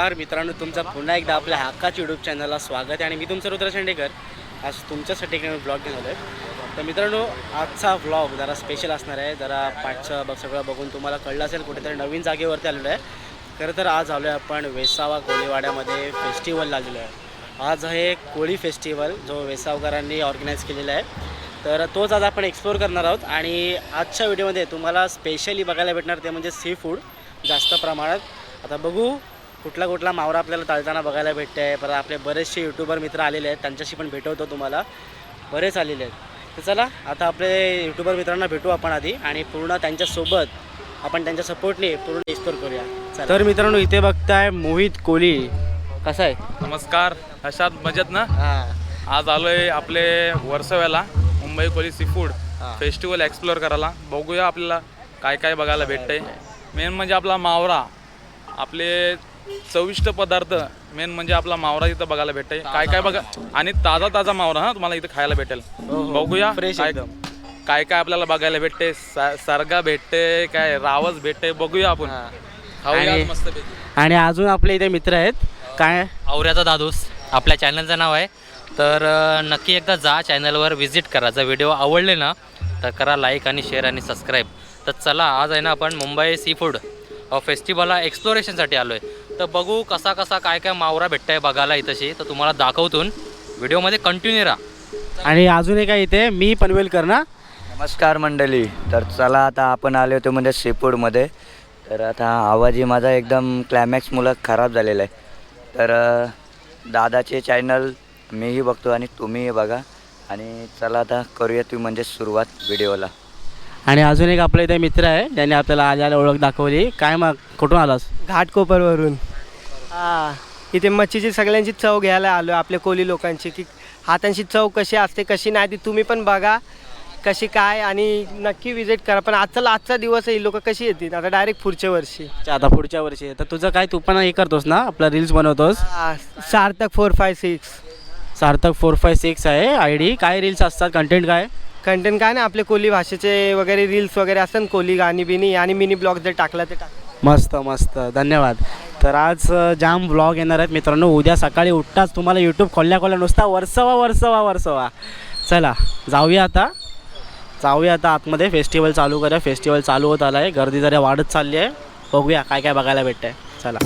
नमस्कार. मित्रांनो तुमचा पुन्हा एकदा आपल्या हक्काच्या यूट्यूब चॅनलला स्वागत आहे आणि मी तुमचं रुद्र शेंडेकर. आज तुमच्यासाठी काही ब्लॉग घेऊन आलो आहे. तर मित्रांनो आजचा व्लॉग जरा स्पेशल असणार आहे. जरा पाठचं बघ सगळं बघून तुम्हाला कळलं असेल कुठेतरी नवीन जागेवरती आलेलो आहे. खरं तर आज आलो आहे आपण वेसावा कोळीवाड्यामध्ये फेस्टिवल लागलेलो आहे. आज आहे कोळी फेस्टिवल जो वेसावकरांनी ऑर्गनाईज केलेला आहे. तर तोच आज आपण एक्सप्लोर करणार आहोत आणि आजच्या व्हिडिओमध्ये तुम्हाला स्पेशली बघायला भेटणार ते म्हणजे सी फूड जास्त प्रमाणात. आता बघू कुठला कुठला मावरा आपल्याला तळताना बघायला भेटते आहे परत आपले बरेचसे यूट्यूबर मित्र आलेले आहेत. त्यांच्याशी पण भेटवतो तुम्हाला. बरेच आलेले आहेत. तर चला आता आपले यूट्यूबर मित्रांना भेटू आपण आधी आणि पूर्ण त्यांच्यासोबत आपण त्यांच्या सपोर्टने पूर्ण एक्सप्लोर करूया. तर मित्रांनो इथे बघताय मोहित कोहली. कसा आहे? नमस्कार. अशात मजेत ना? हां. आज आलोय आपले वर्सव्याला Mumbai Koli seafood. Festival explore करायला. बघूया आपल्याला काय काय बघायला भेटतंय. मेन म्हणजे आपला मावरा आपले चविष्ट पदार्थ मेन म्हणजे आपला मावरा इथं बघायला भेटतंय. काय काय बघा आणि ताजा ताजा मावरा हा तुम्हाला इथं खायला भेटेल. हो, हो. बघूया काय एकदम. काय काय आपल्याला बघायला भेटते सरगा भेटते काय रावस भेटते बघूया आपण. हां. खाऊया आणि- अजून आपले इथे मित्र आहेत. काय? आवऱ्याचा दादूस. आपल्या चॅनलचं नाव आहे. तर अ, नक्की एकदा जा चॅनलवर व्हिजिट करा. जर व्हिडिओ आवडले ना तर करा लाईक आणि शेअर आणि सबस्क्राईब तर चला आज आहे ना आपण मुंबई सी फूड फेस्टिवलला एक्सप्लोरेशनसाठी आलो आहे तर बघू कसा कसा काय काय मावरा भेटतं आहे बघायला इथंशी. तर तुम्हाला दाखवतून. व्हिडिओमध्ये कंटिन्यू राहा. आणि अजून एक आहे इथे मी पनवेलकर ना नमस्कार मंडळी. तर चला आता आपण आले होतो म्हणजे सीफूडमध्ये तर आता आवाजही माझा एकदम क्लायमॅक्स मुलं खराब झालेला आहे. तर दादाचे चॅनल मीही बघतो आणि तुम्हीही बघा. आणि चला आता करूया तुम्ही म्हणजे सुरुवात व्हिडिओला. आणि अजून एक आपल्या इथे मित्र आहे ज्याने आपल्याला आल्याला ओळख दाखवली. काय मग कुठून आलास? घाटकोपरवरून. हा. इथे मच्छीची सगळ्यांची चव घ्यायला आलो आपल्या कोली लोकांची की हातांची चव कशी असते कशी नाही ती तुम्ही पण बघा कशी काय आणि नक्की विजिट करा. पण आजचा आजचा दिवस आहे लोक कशी येतील? आता डायरेक्ट पुढच्या वर्षी. अच्छा, आता पुढच्या वर्षी. आहे. तर तुझं काय तू पण हे करतोस ना आपला रील्स बनवतोस? हा, Sarthak four five six Sarthak four five six आहे आय डी काय रील्स असतात कंटेंट काय? कंटेंट काय ना आपले कोली भाषेचे वगैरे रील्स वगैरे असतात ना, कोली गाणी बिनी आणि मिनी ब्लॉग जर टाकला ते टाक. मस्त मस्त. धन्यवाद. तर आज जाम व्लॉग येणार आहेत मित्रांनो. उद्या सकाळी उठताच तुम्हाला यूट्यूब खोलल्या खोलल्या नुसता वर्सवा वर्सवा वर्सवा. चला जाऊया आता. जाऊया आता आतमध्ये. फेस्टिवल चालू करूया. फेस्टिवल चालू होत आला आहे गर्दी जरा वाढत चालली आहे. बघूया काय काय बघायला भेटतंय. चला.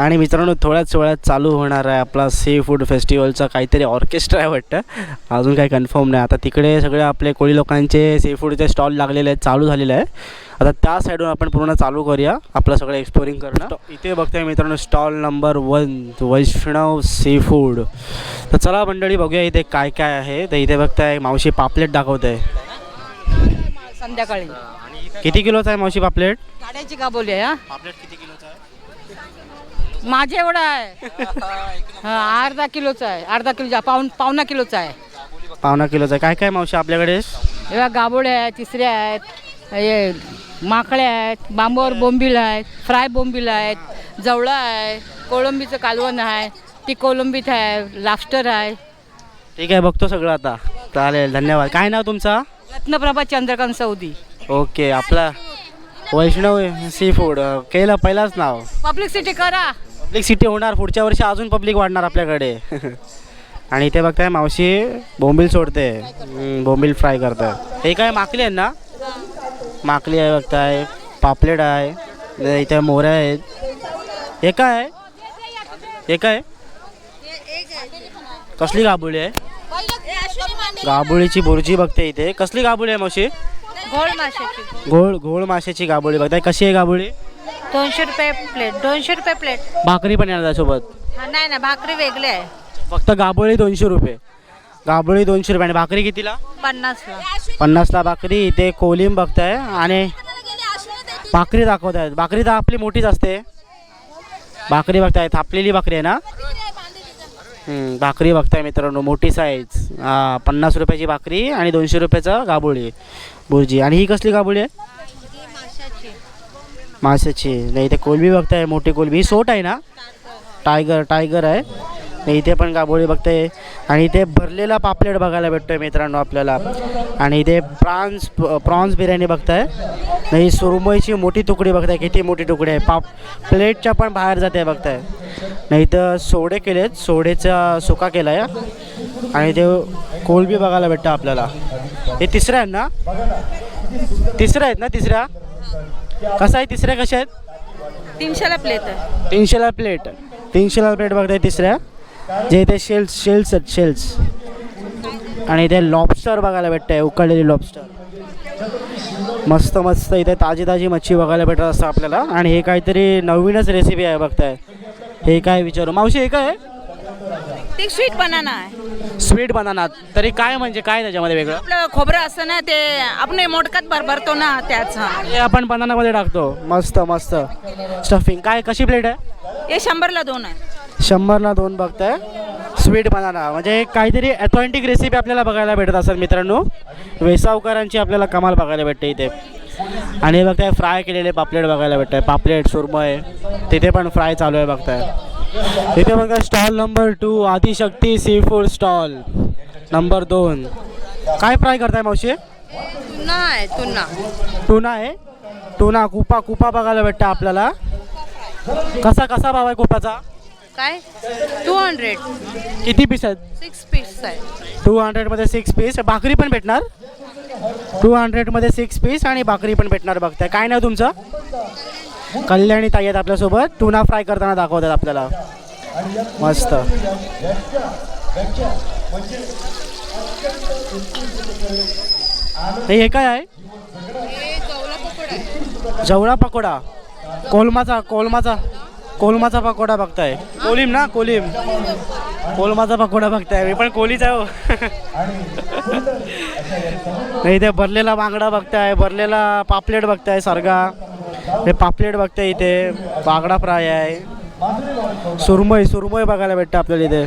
आणि मित्रांनो थोड्याच वेळात चालू होणार आहे आपला सी फूड फेस्टिवलचा काहीतरी ऑर्केस्ट्रा आहे वाटतं. अजून काही कन्फर्म नाही. आता तिकडे सगळे आपले कोळी लोकांचे सी फूडचे स्टॉल लागलेले आहेत चालू झालेले आहे. आता त्या साईडून आपण पूर्ण चालू करूया. आपलं सगळं एक्सप्लोरिंग करणं. इथे बघतोय मित्रांनो stall number one Vaishnav seafood तर चला मंडळी बघूया इथे काय काय आहे. तर इथे बघताय मावशी पापलेट दाखवत. आहे संध्याकाळी. किती किलोचा आहे मावशी पापलेट? गाड्याची का बोली आहे हा? पापलेट किती माझे एवढा आहे. हा अर्धा किलोचा आहे. अर्धा किलोचा पाऊन पावणा किलोचा आहे. पावणा किलोचा आहे. काय काय मावशी आपल्याकडे? एवढ्या गाबोळे आहेत तिसऱ्या आहेत हे माकड्या आहेत बांबोर बोंबील आहेत फ्राय बोंबील आहेत जवळा आहे कोळंबीचं कालवण आहे ती कोलंबीत आहे लाफ्टर आहे. ठीक आहे बघतो सगळं आता. चालेल धन्यवाद. काय नाव तुमचा? रत्नप्रभा चंद्रकांत सौदी. ओके आपला वैष्णव सी फूड केलं पहिलाच नाव. पब्लिक सिटी करा. पब्लिक सिटी होणार पुढच्या वर्षी अजून पब्लिक वाढणार आपल्याकडे. आणि इथे बघताय मावशी बोंबील सोडते. बोंबील फ्राय करताय हे काय माकली आहे ना? माकली आहे बघताय पापलेट आहे इथे- इथे मोऱ्या आहेत. हे काय आहे? हे काय कसली गाबुळी आहे? गाबुळीची बुर्जी बघते इथे. कसली गाबुळी आहे मावशी? घोळ माशाची. घोळ घोळ माशाची गाबुळी बघताय. कशी आहे गाबुळी? दोनशे रुपये प्लेट दोनशे रुपये प्लेट भाकरी पण येणार त्यासोबत. हा नाही ना भाकरी वेगळी आहे. फक्त गाबोळी दोनशे रुपये. गाबोळी दोनशे रुपये. आणि भाकरी कितीला? पन्नासला. पन्नासला भाकरी. इथे कोलिम बघताय. आणि भाकरी दाखवत आहेत भाकरी तर आपली मोठीच असते. भाकरी बघताय. थापलेली भाकरी आहे ना? हम्म, भाकरी बघताय मित्रांनो. मोठी साईज हा पन्नास रुपयाची भाकरी आणि दोनशे रुपयाचं गाबोळी बुर्जी. आणि ही कसली गाबोळी आहे? माशाची. नाही इथे कोलबी बघताय मोठी कोलबी. ही सोट आहे ना? टायगर टायगर आहे. नाही इथे पण गाबोळी बघताय आणि इथे भरलेला पापलेट बघायला भेटतोय मित्रांनो आपल्याला. आणि इथे प्रॉन्स प्रॉन्स बिर्याणी बघताय. नाही सुरमईची मोठी तुकडी बघताय. किती मोठी तुकडी आहे. पाप प्लेटच्या पण बाहेर जाते बघताय. नाही तर सोडे केलेत. सोडेचा सुका केला आहे आणि ते कोलबी बघायला भेटतं आपल्याला. हे तिसऱ्या आहेत ना? तिसऱ्या आहेत ना तिसऱ्या? कसं आहे तिसऱ्या कशा आहेत? तीनशेला प्लेट आहे. तीनशेला प्लेट तीनशेला प्लेट बघताय तिसऱ्या. जे इथे शेल्स शेल्स आहेत शेल्स आणि इथे लॉबस्टर बघायला भेटतं आहे उकडलेली लॉबस्टर मस्त मस्त इथे ताजी ताजी मच्छी बघायला भेटत असतं आपल्याला. आणि हे काहीतरी नवीनच रेसिपी आहे बघताय. हे काय विचारू? मावशी हे काय ती स्वीट बनाना आहे. स्वीट बनाना तरी काय म्हणजे काय त्याच्यामध्ये वेगळं? आपलं खोबरं असतं ना ते आपण मोडकात भरभरतो ना त्याच. हा हे आपण बनानामध्ये टाकतो. मस्त मस्त. स्टफिंग काय कशी प्लेट आहे? हे शंभरला दोन आहे. शंभरला दोन बघताय. स्वीट बनाना म्हणजे काहीतरी ऑथेंटिक रेसिपी आपल्याला बघायला भेटत असेल मित्रांनो. वेसावकरांची आपल्याला कमाल बघायला भेटते इथे. आणि हे बघताय फ्राय केलेले पापलेट बघायला भेटत आहे पापलेट सुरमय तिथे पण फ्राय चालू आहे बघताय. इथे बघा stall number two Adishakti seafood stall number दोन. काय फ्राय करताय मावशी? तुना आहे तुना. टुना आहे? टुना कुपा कुपा बघायला भेटतं आपल्याला. कसा कसा भाव आहे कुपाचा? काय? टू हंड्रेड किती पीस आहेत? सिक्स पीस आहे. टू हंड्रेडमध्ये सिक्स पीस भाकरी पण भेटणार? टू हंड्रेडमध्ये सिक्स पीस आणि भाकरी पण भेटणार बघताय. काय नाव तुमचं? कल्याणी ताई आहेत आपल्यासोबत. टुना फ्राय करताना दाखवतात आपल्याला. मस्त. हे हे काय आहे? जवळा पकोडा. कोलमाचा कोलमाचा कोलमाचा पकोडा बघताय. कोलीम ना कोलीम. कोलमाचा पकोडा बघताय. मी पण कोलीच आहे हो. नाही ते भरलेला बांगडा बघताय भरलेला पापलेट बघताय सरगा. हे पापलेट बघते इथे. बागडा फ्राय आहे. सुरमई सुरमई बघायला भेटतं आपल्याला इथे.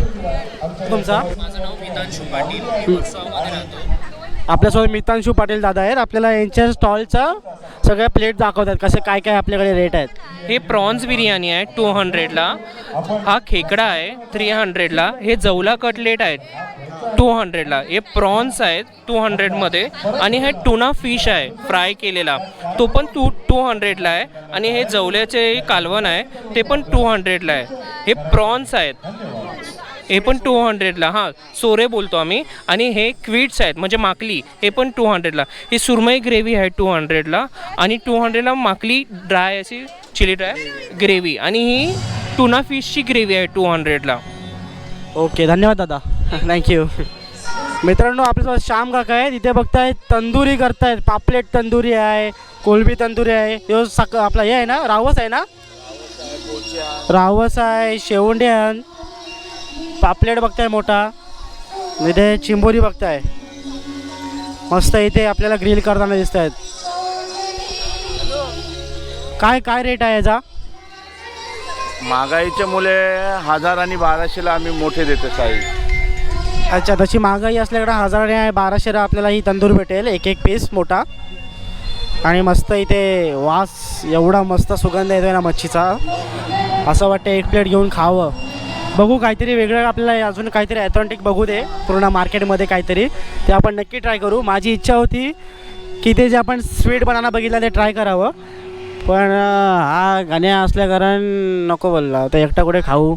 तुमचा? आपल्यासोबत मितांशू पाटील दादा आहेत. आपल्याला यांच्या स्टॉलचा सगळ्या प्लेट दाखवतात कसे काय काय आपल्याकडे रेट आहेत. हे प्रॉन्स बिर्याणी आहे टू हंड्रेडला हा खेकडा आहे थ्री हंड्रेडला हे जवला कटलेट आहेत. टू हंड्रेडला. हे प्रॉन्स आहेत टू हंड्रेडमध्ये आणि हे टुना फिश आहे फ्राय केलेला. तो पण टू टू हंड्रेडला आहे आणि हे जवल्याचे कालवण आहे ते पण टू हंड्रेडला आहे. हे प्रॉन्स आहेत. हे पण टू हंड्रेडला. हां सोरे बोलतो आम्ही. आणि हे क्विट्स आहेत म्हणजे माकली हे पण टू हंड्रेडला. हे सुरमई ग्रेव्ही आहे टू हंड्रेडला आणि टू हंड्रेडला माकली ड्राय अशी चिली ड्राय ग्रेव्ही. आणि ही टुना फिशची ग्रेव्ही आहे टू हंड्रेडला. ओके धन्यवाद दादा. थँक्यू मित्रांनो आपल्यासोबत श्याम काका आहे तिथे बघताय तंदुरी करतायत. पापलेट तंदुरी आहे कोलबी तंदुरी आहे. ह्यो सक आपला हे आहे ना? रावस आहे ना? रावस आहे शेवंडे पापलेट बघताय मोठा. इथे चिंबोरी बघताय. मस्त इथे आपल्याला ग्रिल करताना दिसत आहेत काय काय रेट आहे याचा? महागाईच्या मुले हजार आणि बाराशेला आम्ही मोठे देतो साईज अच्छा तशी महागाई असल्याकडे हजार बाराशे बाराशेला आपल्याला ही तंदूर भेटेल. एक एक पीस मोठा. आणि मस्त इथे वास एवढा मस्त सुगंध येतोय ना मच्छीचा. असं वाटतं एक प्लेट घेऊन खावं. बघू काहीतरी वेगळं आपल्याला अजून काहीतरी ॲथॉन्टिक बघू दे पूर्ण मार्केटमध्ये काहीतरी. ते आपण नक्की ट्राय करू. माझी इच्छा होती की ते जे आपण स्वीट बनाना बघितलं ते ट्राय करावं. पण हा गाण्या असल्या कारण नको बोलला. तर एकटा कुठे खाऊ?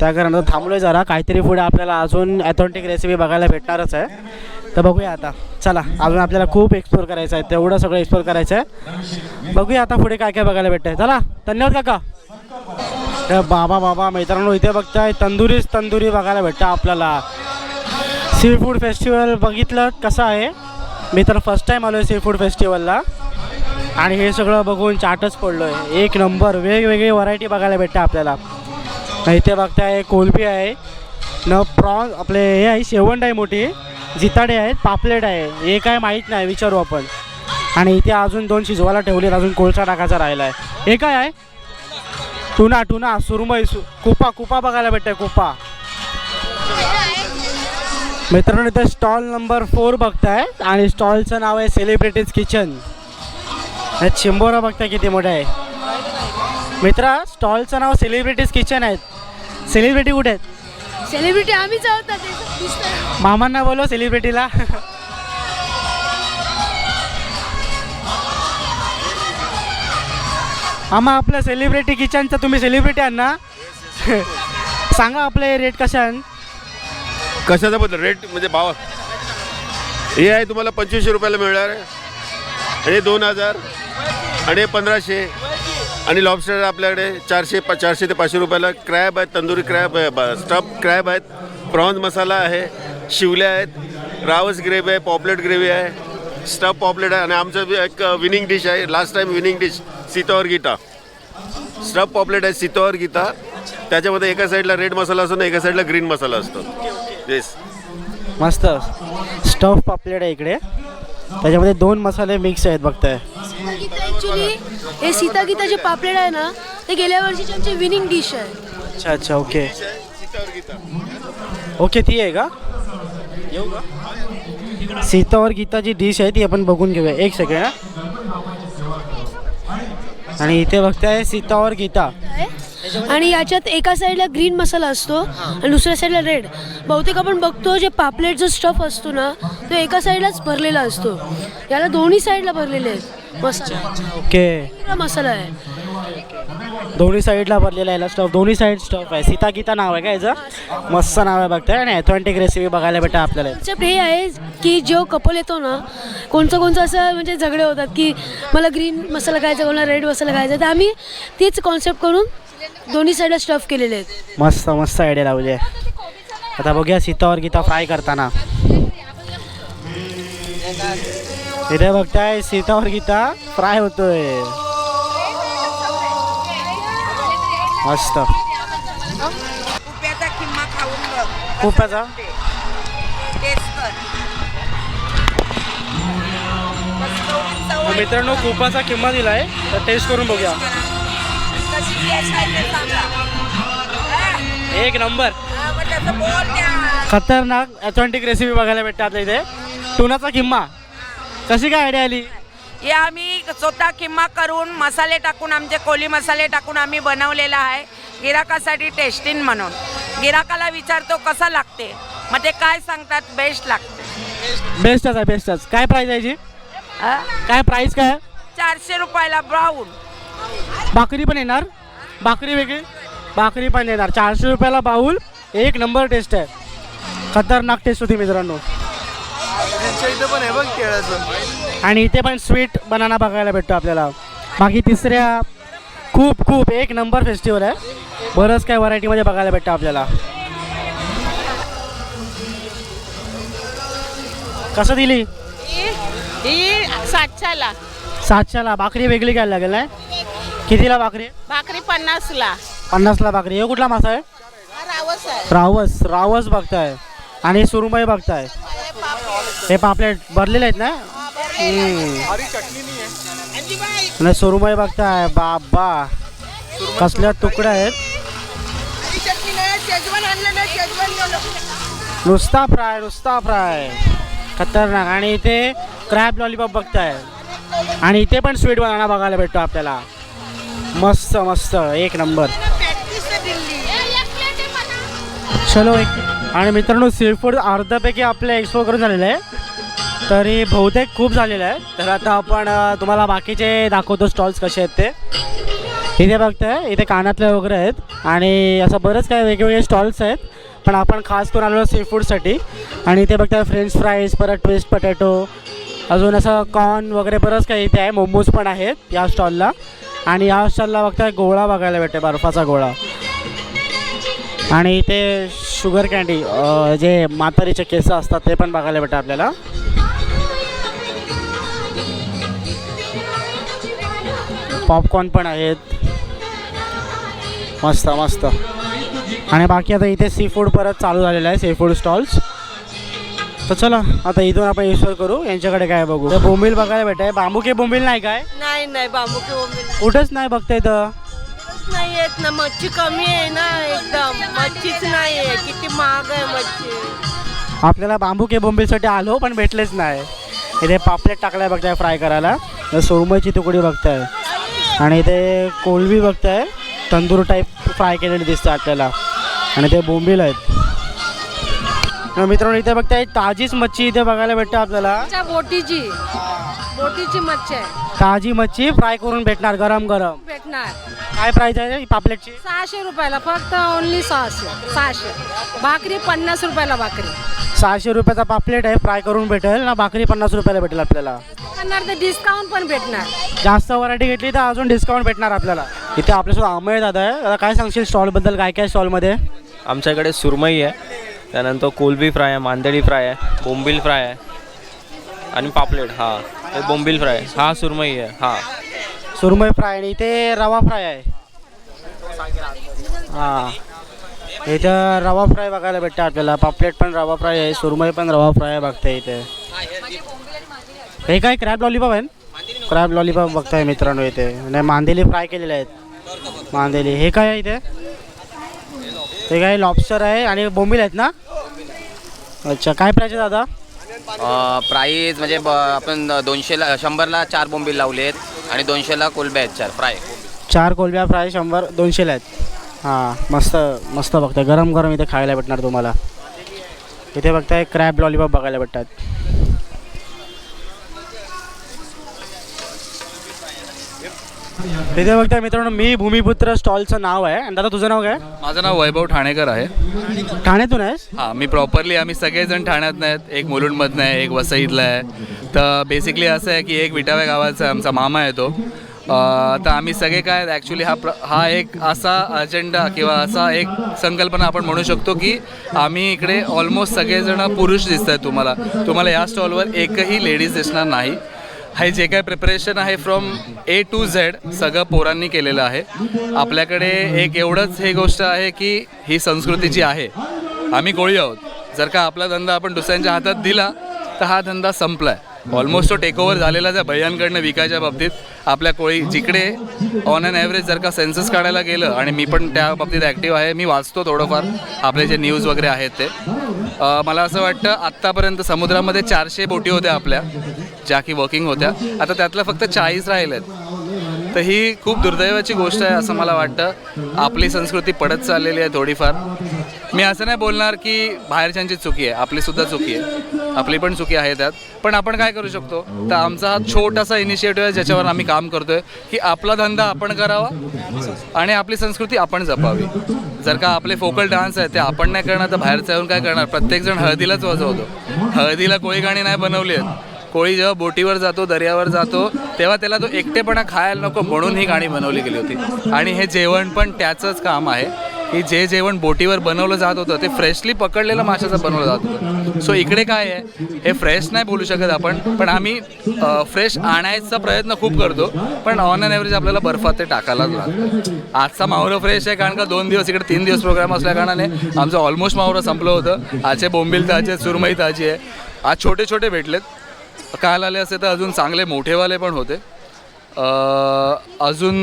त्या कारणानं थांबलो जरा. काहीतरी पुढे आपल्याला अजून ॲथेंटिक रेसिपी बघायला भेटणारच आहे. तर बघूया आता. चला अजून आपल्याला खूप एक्सप्लोर करायचं आहे. तेवढं सगळं एक्सप्लोर करायचं आहे बघूया आता पुढे काय काय बघायला भेटतंय. चला धन्यवाद काका. तर बाबा बाबा मित्रांनो इथे बघताय तंदुरीच तंदुरी बघायला भेटतं आपल्याला. सी फूड फेस्टिवल बघितलं कसं आहे? मी तर फर्स्ट टाईम आलो आहे सी फूड फेस्टिवलला आणि हे सगळं बघून चाटच पडलो आहे एक नंबर वेगवेगळी व्हरायटी बघायला भेटते आपल्याला. इथे बघताय कोलबी आहे. न प्रॉन्स आपले हे आहे शेवंड आहे मोठी. जिताडे आहेत पापलेट आहे. हे काय माहीत नाही विचारू आपण. आणि इथे अजून दोन शिजवायला ठेवले अजून कोळसा टाकायचा राहिला आहे हे काय आहे? टुना टुना सुरमई सु कुपा कुपा बघायला भेटतंय कुपा. मित्रांनो इथे स्टॉल नंबर फोर बघताय आणि स्टॉलचं नाव आहे सेलिब्रिटीज किचन. चिंबोरा बघताय किती मोठं आहे. मित्रा स्टॉलचं नाव सेलिब्रिटीज किचन आहेत सेलिब्रिटी कुठे आहेत? सेलिब्रिटी आम्हीच आहोत ना, ते दिसतंय. मामांना बोलव सेलिब्रिटीला आम्हा आपल्या सेलिब्रिटी किचनचं तुम्ही सेलिब्रिटी आहात ना? सांगा आपले रेट कशा आहेत? कशाचा बद्दल रेट म्हणजे भाव. हे आहे तुम्हाला पंचवीसशे रुपयाला मिळणार आहे. आणि हे दोन हजार. आणि हे पंधराशे. आणि लॉबस्टर आपल्याकडे चारशे पा चारशे ते पाचशे रुपयाला क्रॅब आहेत तंदुरी क्रॅब आहे स्टफ क्रॅब आहेत. प्रॉन्स मसाला आहे शिवल्या आहेत रावस ग्रेव्ही आहे पॉपलेट ग्रेव्ही आहे स्टफ पॉपलेट आहे. आणि आमचं एक विनिंग डिश आहे. लास्ट टाईम विनिंग डिश सीतावर गीता स्टफ पॉपलेट आहे सीतावर गीता त्याच्यामध्ये एका साईडला रेड मसाला असतो ना एका साईडला ग्रीन मसाला असतो. येस मस्त. स्टफ पापलेट आहे इकडे. त्याच्यामध्ये दोन मसाले मिक्स आहेत बघताय. सीतागीता ॲक्च्युली हे सीतागीता जे पापलेट आहे ना ते गेल्या वर्षीची आमची विनिंग डिश आहे. अच्छा अच्छा ओके. ओके ती आहे का? येऊ का? सीतावर गीता जी डिश आहे ती आपण बघून घेऊया. एक सेकंड आणि इथे बघताय सीतावर गीता. आणि याच्यात एका साईडला ग्रीन मसाला असतो आणि दुसऱ्या साईडला रेड. बहुतेक आपण बघतो जे पापलेट जो स्टफ असतो ना तो एका साईडलाच भरलेला असतो. याला दोन्ही साईडला भरलेले आहेत मसाला. ओके मसाला आहे. दोन्ही साईडला भरलेला आहे स्टफ दोन्ही साईड स्टफ आहे. सीता गीता नाव आहे का याचं? मस्त नाव आहे बघताय आणि ॲथॉन्टिक रेसिपी बघायला भेटा आपल्याला. कन्सेप्ट हे आहे की जो कपल येतो ना कोणचं कोणचं असं म्हणजे झगडे होतात की मला ग्रीन मसाला खायचा कोणाला रेड मसाला खायचा तर आम्ही तीच कॉन्सेप्ट करून दोन्ही साईडला स्टफ केलेले आहेत. मस्त मस्त आयडिया लावली आहे. आता बघूया सीतावर गीता फ्राय करताना. इथे बघताय सीतावर गीता फ्राय होतोय. मस्त. खूपचा मित्रांनो खूपाचा किंमत दिलाय तर टेस्ट करून बघूया. एक नंबर. खतरनाक ऑथेंटिक रेसिपी बघायला भेटते आपल्या इथे. टुनाचा किम्मा. कशी काय आयडिया आली? हे आम्ही स्वतः किंमा करून मसाले टाकून आमचे कोली मसाले टाकून आम्ही बनवलेला आहे. गिराकासाठी टेस्टिंग म्हणून. गिराकाला विचारतो कसं लागते? मग ते काय सांगतात? बेस्ट लागते. बेस्टच आहे बेस्टच काय प्राईस आहे हा? काय प्राईस काय? चारशे रुपयाला ब्राऊन भाकरी पण येणार? भाकरी वेगळी. भाकरी पण येणार. चारशे रुपयाला बाऊल एक नंबर टेस्ट आहे. खतरनाक टेस्ट होती मित्रांनो. आणि इथे पण स्वीट बनाना बघायला भेटतो आपल्याला. बाकी तिसऱ्या खूप खूप एक नंबर फेस्टिवल आहे. बरंच काय व्हरायटीमध्ये बघायला भेटतं आपल्याला. कसं दिली? ही सातशेला. सातशेला. भाकरी वेगळी घ्यायला लागेल नाही? कितीला भाकरी? भाकरी पन्नासला. पन्नासला भाकरी. हे कुठला मासा आहे? रावस आहे. रावस. रावस बघताय. आणि सुरमई बघताय. हे पापलेट. भरलेले आहेत ना? हम्म. आणि सुरमई बघताय. बाबा. कसल्या तुकड्या आहेत? नुसता फ्राय नुसता फ्राय. खतरनाक. आणि इथे क्रॅब लॉलीपॉप बघताय. आणि इथे पण स्वीट बनाना बघायला भेटतो आपल्याला. मस्त मस्त. एक नंबर. चलो एक. आणि मित्रांनो सीफूड अर्ध्यापैकी आपल्या एक्सप्लोर करून झालेलं आहे. तरी बहुतेक खूप झालेलं आहे. तर आता आपण तुम्हाला बाकीचे दाखवतो स्टॉल्स कसे आहेत ते. इथे बघताय इथे कानातले वगैरे आहेत. आणि असं बरंच काय वेगवेगळे स्टॉल्स आहेत. पण आपण खास करून आलो सी फूडसाठी आणि इथे बघताय फ्रेंच फ्राईज परत ट्विस्ट पटॅटो अजून असं कॉर्न वगैरे बरंच काही इथे आहे. मोमोज पण आहेत या स्टॉलला आणि या स्टॉलला बघताय गोळा बघायला भेटते बर्फाचा गोळा. आणि इथे शुगर कॅन्डी जे म्हातारीचे केस असतात ते पण बघायला भेटतं आपल्याला. पॉपकॉर्न पण आहेत. मस्त मस्त. आणि बाकी आता इथे सी फूड परत चालू झालेलं आहे सी फूड स्टॉल्स तर चला आता इथून आपण एक्सप्लोर करू यांच्याकडे काय बघू. तर बोंबील बघायला भेटाय. बांबुके बोंबील नाही काय? नाही नाही बांबू किंवा कुठंच नाही बघता इथं नाही येत ना मच्छी कमी आहे ना एकदम. मच्छीच नाही आहे. किती महाग आहे मच्छी. आपल्याला बांबुके बोंबीलसाठी आलो पण भेटलेच नाही. इथे पापलेट टाकलाय बघताय फ्राय करायला. तर सुरमईची तुकडी बघताय. आणि इथे कोलबी बघताय. तंदूर टाईप फ्राय केलेली दिसते आपल्याला. आणि ते बोंबील आहेत. मित्रांनो इथे बघताय ताजीच मच्छी इथे बघायला भेटते आपल्याला. बोटीची. बोटीची मच्छी आहे. ताजी मच्छी फ्राय करून भेटणार गरम गरम भेटणार. काय प्राईस आहे ही पापलेटची? सहाशे रुपयाला फक्त ओनली सहाशे. सहाशे. भाकरी पन्नास रुपयाला भाकरी. सहाशे रुपयाचा पापलेट आहे फ्राय करून भेटेल. ना भाकरी पन्नास रुपयाला भेटेल आपल्याला. करणार तर डिस्काउंट पण भेटणार. जास्त व्हरायटी घेतली तर अजून डिस्काउंट भेटणार आपल्याला. इथे आपल्यासोबत अमय दादा आहे. दादा काय सांगशील स्टॉलबद्दल काय काय स्टॉलमध्ये आमच्याकडे सुरमई आहे. त्यानंतर कोलबी फ्राय आहे मांदेली फ्राय आहे बोंबील फ्राय आहे. आणि पापलेट हा. हे बोंबील फ्राय हा सुरमई आहे हा. सुरमई फ्राय आणि इथे रवा फ्राय आहे. हां. इथं रवा फ्राय बघायला भेटतं आपल्याला. पापलेट पण रवा फ्राय आहे सुरमई पण रवा फ्राय आहे बघताय इथे. हे काय क्रॅब लॉलीपॉप आहे क्रॅब लॉलीपॉप बघताय मित्रांनो इथे. आणि मांदेली फ्राय केलेले आहेत. मांदेली. हे काय आहे इथे? हे काय लॉबस्टर आहे आणि बोंबील आहेत ना? अच्छा काय प्राईस आहे दादा? प्राईज म्हणजे ब आपण दोनशेला शंभरला चार बोंबील लावले आहेत आणि दोनशेला कोलब्या आहेत चार फ्राय चार कोलब्या फ्राय शंभर दोनशेला आहेत. हां मस्त मस्त बघताय. गरम गरम इथे खायला भेटणार तुम्हाला. इथे बघताय क्रॅब लॉलीपॉप बघायला भेटतात. इथे बघताय मित्रांनो मी भूमिपुत्र स्टॉलचं नाव आहे. आणि दादा तुझं नाव काय? माझं नाव वैभव ठाणेकर आहे. ठाण्यातून आहेस? हां मी प्रॉपरली आम्ही सगळेजण ठाण्यातनं आहेत एक मुलुंडमधनं आहे एक वसईतला आहे. तर बेसिकली असं आहे की एक विटाव्या गावाचा आमचा मामा आहे तो. तर आम्ही सगळे काय ॲक्च्युली हा प्र हा एक असा अजेंडा किंवा असा एक संकल्पना आपण म्हणू शकतो की आम्ही इकडे ऑलमोस्ट सगळेजण पुरुष दिसत आहेत तुम्हाला. तुम्हाला या स्टॉलवर एकही लेडीज दिसणार नाही. हे जे काय प्रिपरेशन आहे फ्रॉम ए टू झेड सगळं पोरांनी केलेलं आहे. आपल्याकडे एक एवढंच हे गोष्ट आहे की ही संस्कृती जी आहे. आम्ही कोळी आहोत. जर का आपला धंदा आपण दुसऱ्यांच्या हातात दिला तर हा धंदा संपला आहे ऑलमोस्ट तो टेक ओव्हर झालेलाच आहे भैयांकडनं विकायच्या बाबतीत. आपल्या कोळी जिकडे ऑन अन ॲव्हरेज जर का सेन्सस काढायला गेलं आणि मी पण त्या बाबतीत ॲक्टिव्ह आहे मी वाचतो थोडंफार आपले जे न्यूज वगैरे आहेत ते. मला असं वाटतं आत्तापर्यंत समुद्रामध्ये चारशे बोटी होत्या आपल्या ज्या की वर्किंग होत्या. आता त्यातल्या फक्त चाळीस राहिल्या आहेत तर ही खूप दुर्दैवाची गोष्ट आहे असं मला वाटतं. आपली संस्कृती पडत चाललेली आहे थोडीफार. मी असं नाही बोलणार की बाहेरच्यांची चुकी आहे आपली सुद्धा चुकी आहे. आपली पण चुकी आहे त्यात. पण आपण काय करू शकतो? तर आमचा हा छोटासा इनिशिएटिव्ह आहे ज्याच्यावर आम्ही काम करतोय की आपला धंदा आपण करावा आणि आपली संस्कृती आपण जपावी. जर का आपले फोकल डान्स आहे ते आपण नाही करणार तर बाहेरचं येऊन काय करणार? प्रत्येकजण हळदीलाच वाजवतो. हळदीला कोळी गाणी नाही बनवली आहेत. कोळी जेव्हा बोटीवर जातो दर्यावर जातो तेव्हा त्याला तो एकटेपणा खायला नको म्हणून ही गाणी बनवली गेली होती. आणि हे जेवण पण त्याचंच काम आहे की जे जेवण बोटीवर बनवलं जात होतं ते फ्रेशली पकडलेलं माशाचं बनवलं जात होतं. सो इकडे काय आहे हे फ्रेश नाही बोलू शकत आपण पण आम्ही फ्रेश आणायचा प्रयत्न खूप करतो पण ऑन अँड ॲव्हरेज आपल्याला बर्फात ते टाकायलाच लागतं. आजचा मावरं फ्रेश आहे कारण का दोन दिवस इकडे तीन दिवस प्रोग्राम असल्या कारणाने आमचं ऑलमोस्ट मावरं संपलं होतं. आजचे बोंबील ताजे सुरमई ताजी. आहे आज छोटे छोटे भेटलेत. काल आले असते तर अजून चांगले मोठेवाले पण होते. अजून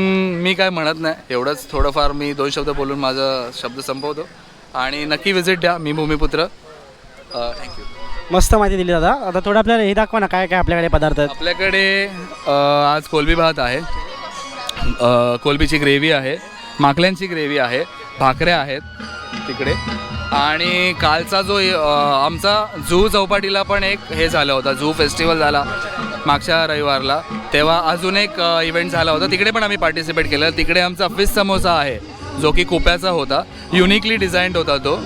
मी काय म्हणत नाही. एवढंच थोडंफार मी दोन शब्द बोलून माझा शब्द संपवतो. आणि नक्की विजिट द्या मी भूमिपुत्र. थँक्यू मस्त माहिती दिली दादा. आता थोडं आपल्याला हे दाखवा ना काय काय आपल्याकडे पदार्थ आहेत. आपल्याकडे अ, आज कोलबी भात आहे. अ, कोलबीची ग्रेव्ही आहे. माकल्यांची ग्रेव्ही आहे. भाकऱ्या आहेत तिकडे. आणि कालचा जो आमचा झू चौपाटीला पण एक हे झालं होता झू फेस्टिवल झाला मागच्या रविवारला तेव्हा अजून एक इव्हेंट झाला होता. तिकडे पण आम्ही पार्टिसिपेट केलं. तिकडे आमचा फिश समोसा आहे जो की कुप्याचा होता. युनिकली डिझाईन्ड होता तो.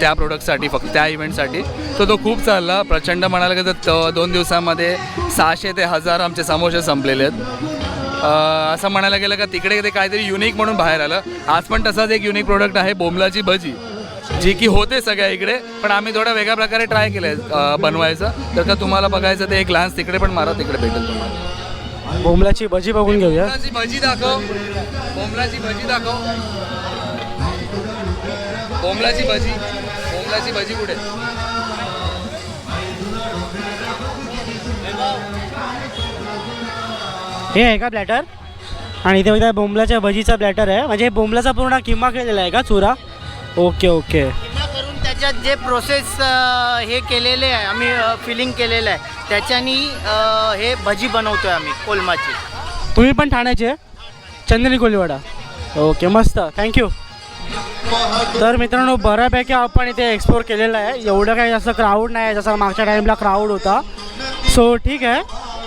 त्या प्रोडक्टसाठी फक्त त्या इव्हेंटसाठी तर तो खूप चालला. प्रचंड म्हणायला गेलं तर दोन दिवसामध्ये सहाशे ते हजार आमचे समोसे संपलेले आहेत. असं म्हणायला गेलं का तिकडे ते काहीतरी युनिक म्हणून बाहेर आलं. आज पण तसाच एक युनिक प्रोडक्ट आहे बोमलाची भजी. जी की होते सगळ्या इकडे पण आम्ही थोड्या वेगळ्या प्रकारे ट्राय केलं आहे बनवायचं. तर का तुम्हाला बघायचं ते एक ग्लान्स तिकडे पण मारा तिकडे भेटेल तुम्हाला. बोंबलाची भजी बघून घेऊया. बोमलाची भजी दाखव. बोमलाची भजी दाखव. बोमलाची भजी. बोमलाची भजी कुठे? हे आहे का प्लॅटर आणि इथे बघा बोंबलाच्या भजीचा प्लॅटर आहे. म्हणजे हे बोंबलाचा पूर्ण किंमा केलेला आहे का चुरा? Okay okay. करून त्याच्यात जे प्रोसेस हे केलेले आहे आम्ही फिलिंग केलेलं आहे त्याच्यानी अ, हे भजी बनवतोय आम्ही कोलमाची. तुम्ही पण ठाण्याचे चंदनी कोलीवाडा. ओके मस्त. थँक्यू तर मित्रांनो बऱ्यापैकी आपण इथे एक्सप्लोर केलेलं आहे. एवढं काही जास्त क्राऊड नाही आहे जसं मागच्या टाईमला क्राऊड होता. सो ठीक आहे.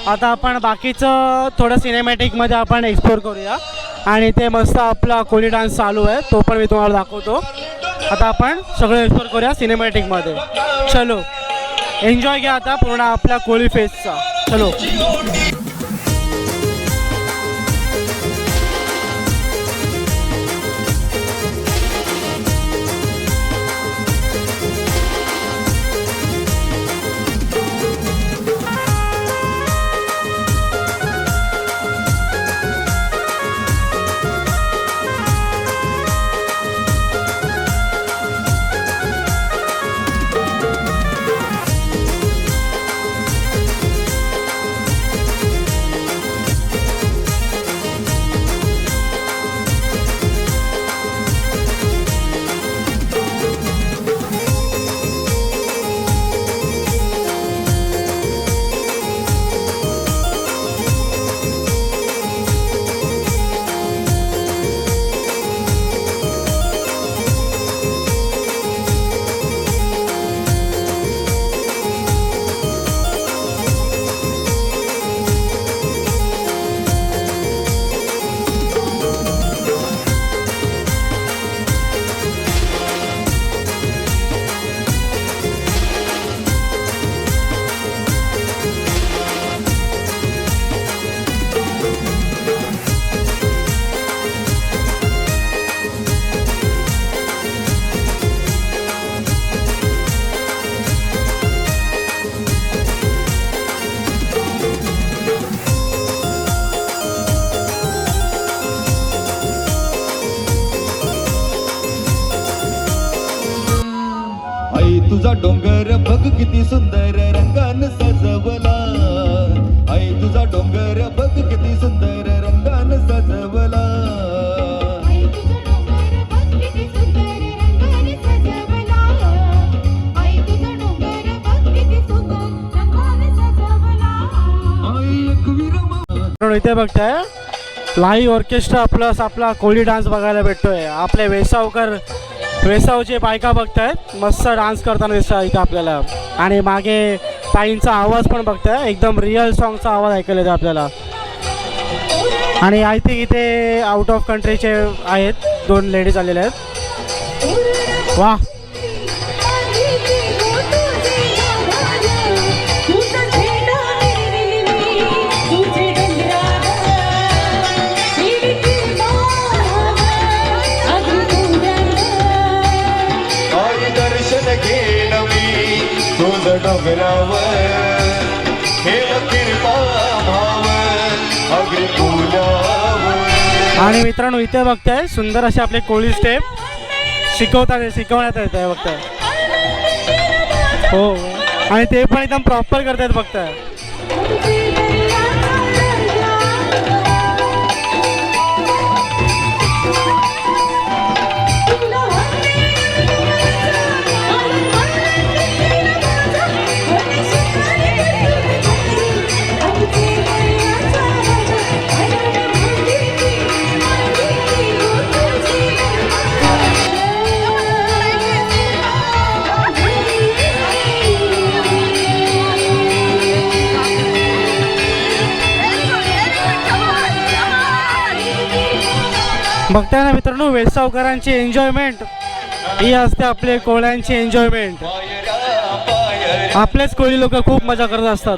आता आपण बाकीचं थोडं सिनेमॅटिकमध्ये आपण एक्सप्लोर करूया. आणि ते मस्त आपला कोली डान्स चालू आहे तो पण मी तुम्हाला दाखवतो. आता आपण सगळं एक्सप्लोर करूया सिनेमॅटिकमध्ये चलो. एन्जॉय घ्या आता पूर्ण आपल्या कोळी फेसचा चलो. आई तुझा डोंगर बघ किती सुंदर रंगान सजवला. आई तुझा डोंगर बघ किती सुंदर रंगान सजवला. इथे बघताय. लाईव्ह ऑर्केस्ट्रा प्लस आपला कोळी डान्स बघायला भेटतोय. आपले वेसावकर वेसावचे बायका बघतायत मस्त डान्स करताना दिसतात इथं आपल्याला. आणि मागे ताईंचा आवाज पण बघताय एकदम रिअल सॉंगचा आवाज ऐकायला येतो आपल्याला. आणि आय थिंक इथे आउट ऑफ कंट्रीचे आहेत दोन लेडीज आलेल्या आहेत. वा खेळ भाव अग्री आणि मित्रांनो इथे बघताय सुंदर असे आपले कोळी स्टेप शिकवतात शिकवण्यात येत आहे बघताय हो. आणि ते पण एकदम प्रॉपर करतायत बघताय बघताय ना मित्रांनो वेळसावकरांची एन्जॉयमेंट ही असते आपले कोळ्यांची एन्जॉयमेंट आपलेच कोळी लोक खूप मजा करत असतात.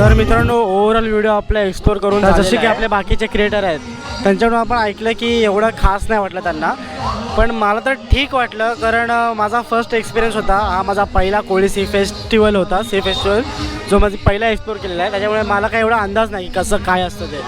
तर मित्रांनो ओव्हरऑल व्हिडिओ आपला एक्सप्लोर करून जसे की. आपले बाकीचे क्रिएटर आहेत त्यांच्याकडून आपण ऐकलं की एवढं खास नाही वाटलं त्यांना. पण मला तर ठीक वाटलं कारण माझा फर्स्ट एक्सपिरियन्स होता. हा माझा पहिला कोळी सी फेस्टिवल होता सी फेस्टिवल जो माझी पहिला एक्सप्लोर केलेला आहे. त्याच्यामुळे मला काही एवढा अंदाज नाही की कसं काय असतं ते.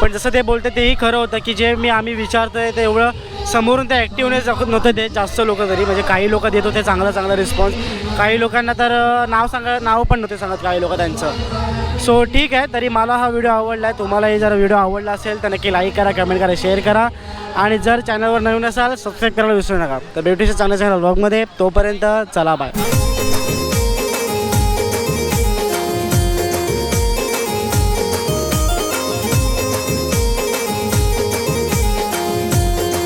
पण जसं ते बोलते तेही खरं होतं की जे मी आम्ही विचारतोय ते एवढं समोरून ते ॲक्टिव्हनेस दाखवत नव्हतं देत जास्त लोक तरी. म्हणजे काही लोक देत होते चांगला चांगला रिस्पॉन्स काही लोकांना तर नाव सांगा नाव पण नव्हते सांगत काही लोक त्यांचं. सो ठीक आहे तरी मला हा व्हिडिओ आवडला आहे तुम्हालाही जर व्हिडिओ आवडला असेल तर नक्की लाईक करा कमेंट करा शेअर करा. आणि जर चॅनलवर नवीन असाल सबस्क्राईब करायला विसरू नका. तर ब्युटीच्या चांगल्या चॅनल ब्लॉगमध्ये तोपर्यंत चला बाय